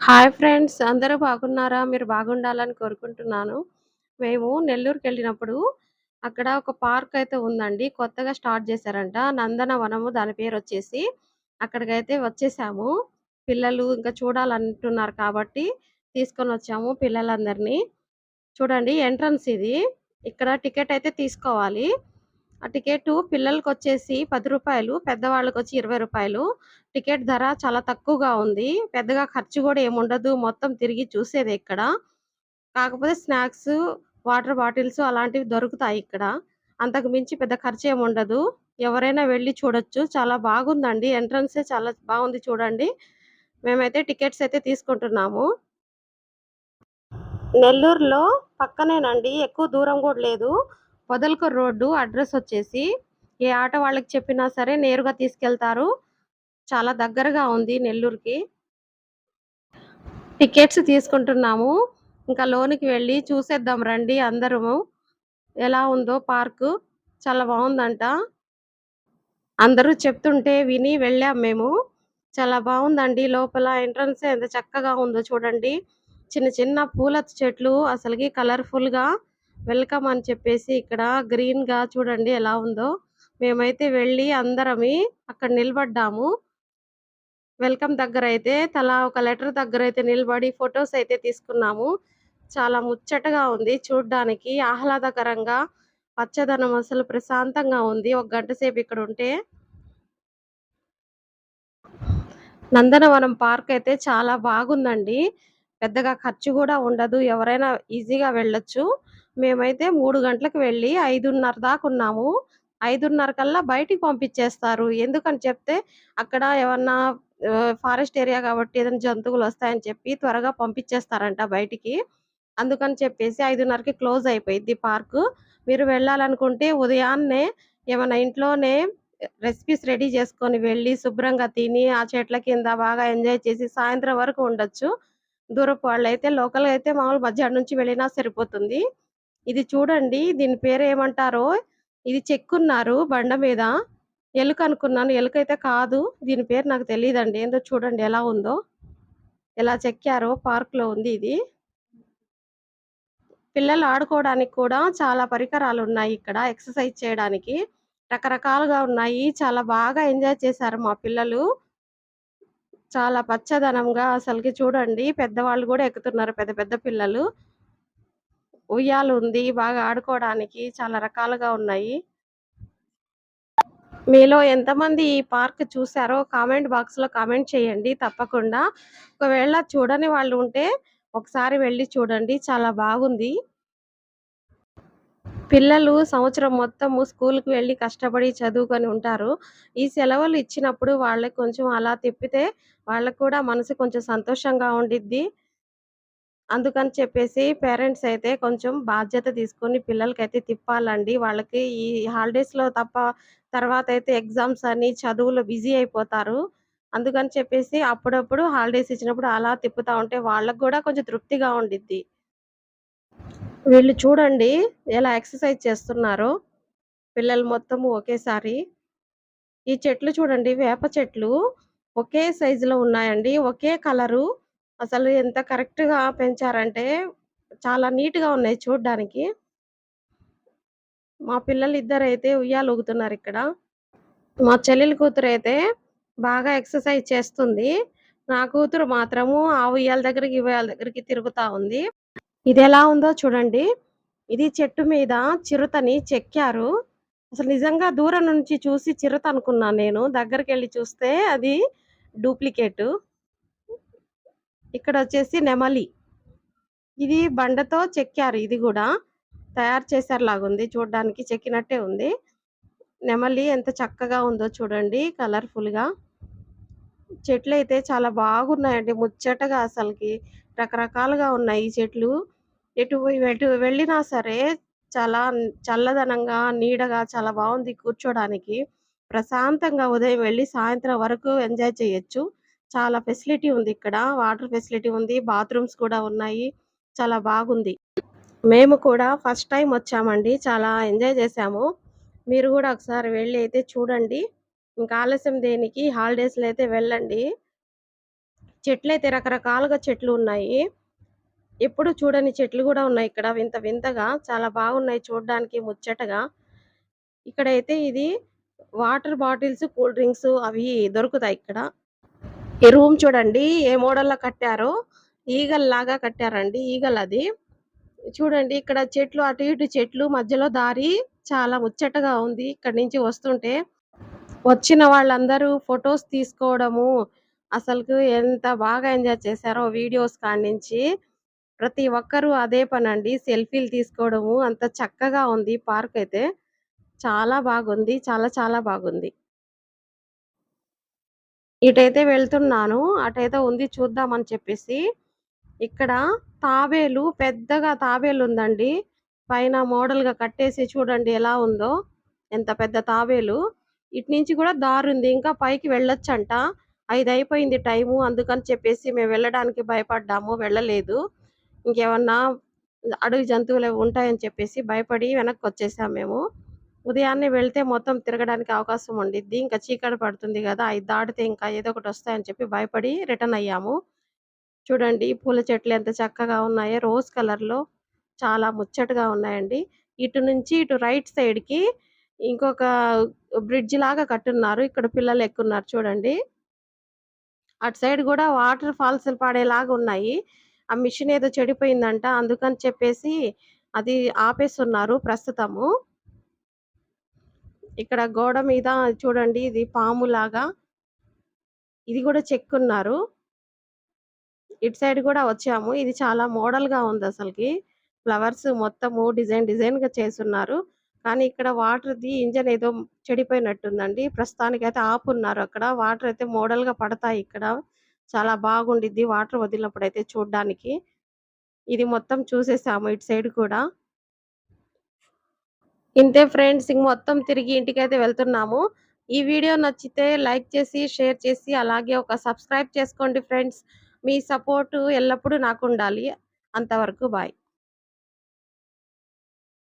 Hi friends అందరూ బాగున్నారా? మీరు బాగుండాలని కోరుకుంటున్నాను. మేము నెల్లూరుకెళ్ళినప్పుడు అక్కడ ఒక పార్క్ అయితే ఉందండి. కొత్తగా స్టార్ట్ చేశారంట. నందనవనము దాని పేరు వచ్చేసి అక్కడికైతే వచ్చేసాము. పిల్లలు ఇంకా చూడాలంటున్నారు కాబట్టి తీసుకొని వచ్చాము పిల్లలందరినీ. చూడండి ఎంట్రన్స్ ఇది. ఇక్కడ టికెట్ అయితే తీసుకోవాలి. ఆ టికెట్ పిల్లలకొచ్చేసి రూ. 10 పెద్దవాళ్ళకొచ్చి రూ. 20 టికెట్ ధర చాలా తక్కువగా ఉంది. పెద్దగా ఖర్చు కూడా ఏముండదు. మొత్తం తిరిగి చూసేది ఇక్కడ. కాకపోతే స్నాక్స్, వాటర్ బాటిల్స్ అలాంటివి దొరుకుతాయి ఇక్కడ. అంతకు మించి పెద్ద ఖర్చు ఏముండదు ఎవరైనా వెళ్ళి చూడొచ్చు. చాలా బాగుందండి. ఎంట్రన్సే చాలా బాగుంది చూడండి. మేమైతే టికెట్స్ అయితే తీసుకుంటున్నాము. నెల్లూరులో పక్కనేనండి. ఎక్కువ దూరం కూడా లేదు. పొదలకు రోడ్డు అడ్రస్ వచ్చేసి ఏ ఆటో వాళ్ళకి చెప్పినా సరే నేరుగా తీసుకెళ్తారు. చాలా దగ్గరగా ఉంది నెల్లూరుకి. టికెట్స్ తీసుకుంటున్నాము. ఇంకా లోనికి వెళ్ళి చూసేద్దాం రండి అందరము. ఎలా ఉందో పార్కు. చాలా బాగుందంట. అందరూ చెప్తుంటే విని వెళ్ళాం మేము. చాలా బాగుందండి లోపల ఎంట్రన్స్ ఎంత చక్కగా ఉందో చూడండి. చిన్న చిన్న పూల చెట్లు అసలుకి కలర్‌ఫుల్‌గా వెల్కమ్ అని చెప్పేసి ఇక్కడ గ్రీన్‌గా చూడండి ఎలా ఉందో. మేమైతే వెళ్ళి అందరమి అక్కడ నిలబడ్డాము. వెల్కమ్ దగ్గర అయితే తలా ఒక లెటర్ దగ్గర అయితే నిలబడి ఫొటోస్ అయితే తీసుకున్నాము. చాలా ముచ్చటగా ఉంది చూడ్డానికి. ఆహ్లాదకరంగా పచ్చదనం అసలు ప్రశాంతంగా ఉంది. ఒక గంట సేపు ఇక్కడ ఉంటే. నందనవనం పార్క్ అయితే చాలా బాగుందండి. పెద్దగా ఖర్చు కూడా ఉండదు. ఎవరైనా ఈజీగా వెళ్ళొచ్చు. మేమైతే మూడు గంటలకు వెళ్ళి 5:30 దాకా ఉన్నాము. 5:30 కల్లా బయటికి పంపించేస్తారు. ఎందుకని చెప్తే అక్కడ ఏమన్నా ఫారెస్ట్ ఏరియా కాబట్టి ఏదైనా జంతువులు వస్తాయని చెప్పి త్వరగా పంపించేస్తారంట బయటికి. అందుకని చెప్పేసి 5:30కి క్లోజ్ అయిపోయింది పార్క్ మీరు వెళ్ళాలనుకుంటే ఉదయాన్నే ఏమైనా ఇంట్లోనే రెసిపీస్ రెడీ చేసుకొని వెళ్ళి శుభ్రంగా తిని ఆ చెట్ల కింద బాగా ఎంజాయ్ చేసి సాయంత్రం వరకు ఉండొచ్చు. దూరపు వాళ్ళైతే లోకల్‌గా అయితే మామూలు మధ్యాహ్నం నుంచి వెళ్ళినా సరిపోతుంది. ఇది చూడండి దీని పేరు ఏమంటారో ఇది చెక్కున్నారు బండ మీద. ఎలుక అనుకున్నాను. ఎలుక అయితే కాదు. దీని పేరు నాకు తెలియదండి ఏందో చూడండి ఎలా ఉందో. ఎలా చెక్కారో పార్క్‌లో ఉంది ఇది. పిల్లలు ఆడుకోవడానికి కూడా చాలా పరికరాలు ఉన్నాయి ఇక్కడ ఎక్సర్సైజ్ చేయడానికి. రకరకాలుగా ఉన్నాయి. చాలా బాగా ఎంజాయ్ చేశారు మా పిల్లలు. చాలా పచ్చదనంగా అసలుకి చూడండి పెద్దవాళ్ళు కూడా ఎక్కుతున్నారు పెద్ద పెద్ద పిల్లలు. ఉయ్యాలు ఉంది బాగా ఆడుకోవడానికి చాలా రకాలుగా ఉన్నాయి. మీలో ఎంతమంది ఈ పార్క్ చూసారో కామెంట్ బాక్స్‌లో కామెంట్ చేయండి తప్పకుండా. ఒకవేళ చూడని వాళ్ళు ఉంటే ఒకసారి వెళ్ళి చూడండి. చాలా బాగుంది. పిల్లలు సంవత్సరం మొత్తము స్కూల్కి వెళ్ళి కష్టపడి చదువుకొని ఉంటారు. ఈ సెలవులు ఇచ్చినప్పుడు వాళ్ళకి కొంచెం అలా తిప్పితే వాళ్ళకి కూడా మనసు కొంచెం సంతోషంగా ఉండిద్ది. అందుకని చెప్పేసి పేరెంట్స్ అయితే కొంచెం బాధ్యత తీసుకొని పిల్లలకైతే తిప్పాలండి. వాళ్ళకి ఈ హాలిడేస్‌లో తప్ప తర్వాత అయితే ఎగ్జామ్స్ అని చదువులో బిజీ అయిపోతారు. అందుకని చెప్పేసి అప్పుడప్పుడు హాలిడేస్ ఇచ్చినప్పుడు అలా తిప్పుతా ఉంటే వాళ్ళకి కూడా కొంచెం తృప్తిగా ఉండిద్ది. వీళ్ళు చూడండి ఎలా ఎక్సర్సైజ్ చేస్తున్నారు పిల్లలు మొత్తం ఒకేసారి. ఈ చెట్లు చూడండి వేప చెట్లు ఒకే సైజులో ఉన్నాయండి. ఒకే కలరు. అసలు ఎంత కరెక్ట్‌గా పెంచారంటే చాలా నీట్‌గా ఉన్నాయి చూడ్డానికి. మా పిల్లలిద్దరైతే ఉయ్యాలూగుతున్నారిక్కడ. మా చెల్లెలి కూతురైతే బాగా ఎక్సర్సైజ్ చేస్తుంది. నా కూతురు మాత్రము ఆ ఉయ్యాల దగ్గరికి, ఈ ఉయ్యాల దగ్గరికి తిరుగుతా ఉంది. ఇదెలా ఉందో చూడండి. ఇది చెట్టు మీద చిరుతని చెక్కారు. అసలు నిజంగా దూరం నుంచి చూసి చిరుత అనుకున్నాను నేను. దగ్గరికెళ్ళి చూస్తే అది డూప్లికేటు. ఇక్కడ వచ్చేసి నెమలి. ఇది బండతో చెక్కారు ఇది కూడా తయారు చేశారు లాగుంది చూడడానికి చెక్కినట్టే ఉంది. నెమలి ఎంత చక్కగా ఉందో చూడండి కలర్‌ఫుల్‌గా. చెట్లయితే చాలా బాగున్నాయండి ముచ్చటగా అసలుకి రకరకాలుగా ఉన్నాయి ఈ చెట్లు. ఎటు ఎటు వెళ్ళినా సరే చాలా చల్లదనంగా, నీడగా చాలా బాగుంది కూర్చోడానికి. ప్రశాంతంగా ఉదయం వెళ్ళి సాయంత్రం వరకు ఎంజాయ్ చేయొచ్చు. చాలా ఫెసిలిటీ ఉంది ఇక్కడ. వాటర్ ఫెసిలిటీ ఉంది. బాత్రూమ్స్ కూడా ఉన్నాయి. చాలా బాగుంది. మేము కూడా ఫస్ట్ టైం వచ్చామండి. చాలా ఎంజాయ్ చేసాము మీరు కూడా ఒకసారి వెళ్ళి అయితే చూడండి. ఇంకా ఆలస్యం దేనికి హాలిడేస్‌లో అయితే వెళ్ళండి. చెట్లు అయితే రకరకాలుగా చెట్లు ఉన్నాయి. ఎప్పుడు చూడని చెట్లు కూడా ఉన్నాయి ఇక్కడ వింత వింతగా. చాలా బాగున్నాయి చూడడానికి ముచ్చటగా. ఇక్కడైతే ఇది వాటర్ బాటిల్స్, కూల్ డ్రింక్స్ అవి దొరుకుతాయి ఇక్కడ. ఈ రూమ్ చూడండి ఏ మోడల్‌లో కట్టారో ఈగల్లాగా కట్టారండి. ఈగల్ అది చూడండి ఇక్కడ చెట్లు అటు ఇటు చెట్లు మధ్యలో దారి చాలా ముచ్చటగా ఉంది. ఇక్కడ నుంచి వస్తుంటే వచ్చిన వాళ్ళందరూ ఫొటోస్ తీసుకోవడము అసలుకు ఎంత బాగా ఎంజాయ్ చేశారో వీడియోస్ కాడ్నించి. ప్రతి ఒక్కరు అదే పనండి. సెల్ఫీలు తీసుకోవడము అంత చక్కగా ఉంది పార్క్ అయితే. చాలా బాగుంది. చాలా చాలా బాగుంది. ఇటైతే వెళ్తున్నాను. అటైతే ఉంది చూద్దామని చెప్పేసి. ఇక్కడ తాబేలు పెద్దగా తాబేలు ఉందండి పైన మోడల్‌గా కట్టేసి చూడండి ఎలా ఉందో. ఎంత పెద్ద తాబేలు. ఇటు నుంచి కూడా దారుంది. ఇంకా పైకి వెళ్ళొచ్చంట. ఐదు అయిపోయింది టైము. అందుకని చెప్పేసి మేము వెళ్ళడానికి భయపడ్డాము. వెళ్ళలేదు. ఇంకేమన్నా అడవి జంతువులు ఉంటాయని చెప్పేసి భయపడి వెనక్కి వచ్చేసాం మేము. ఉదయాన్నే వెళ్తే మొత్తం తిరగడానికి అవకాశం ఉండిద్ది. ఇంకా చీకటి పడుతుంది కదా అది దాటితే ఇంకా ఏదో ఒకటి వస్తాయని చెప్పి భయపడి రిటర్న్ అయ్యాము. చూడండి పూల చెట్లు ఎంత చక్కగా ఉన్నాయో రోజ్ కలర్‌లో చాలా ముచ్చటగా ఉన్నాయండి. ఇటు నుంచి ఇటు రైట్ సైడ్‌కి ఇంకొక బ్రిడ్జ్ లాగా కట్టున్నారు. ఇక్కడ పిల్లలు ఎక్కున్నారు చూడండి. అటు సైడ్ కూడా వాటర్ ఫాల్స్ పడేలాగా ఉన్నాయి. ఆ మిషన్ ఏదో చెడిపోయిందంట. అందుకని చెప్పేసి అది ఆపేస్తున్నారు ప్రస్తుతము. ఇక్కడ గోడ మీద చూడండి ఇది పాములాగా. ఇది కూడా చెక్కున్నారు. ఇటు సైడ్ కూడా వచ్చాము. ఇది చాలా మోడల్‌గా అసలుకి ఫ్లవర్స్ మొత్తము డిజైన్ డిజైన్‌గా చేసున్నారు. కానీ ఇక్కడ వాటర్‌ది ఇంజన్ ఏదో చెడిపోయినట్టుందండి. ప్రస్తుతానికైతే ఆపున్నారు అక్కడ. వాటర్ అయితే మోడల్‌గా పడతాయి ఇక్కడ. చాలా బాగుండిద్ది వాటర్ వదిలినప్పుడు అయితే చూడ్డానికి. ఇది మొత్తం చూసేసాము ఇటు సైడ్ కూడా. ఇంతే ఫ్రెండ్స్ ఇంక మొత్తం తిరిగి ఇంటికైతే వెళ్తున్నాము. ఈ వీడియో నచ్చితే లైక్ చేసి, షేర్ చేసి అలాగే ఒక సబ్స్క్రైబ్ చేసుకోండి ఫ్రెండ్స్. మీ సపోర్ట్ ఎల్లప్పుడూ నాకుండాలి. అంతవరకు బాయ్.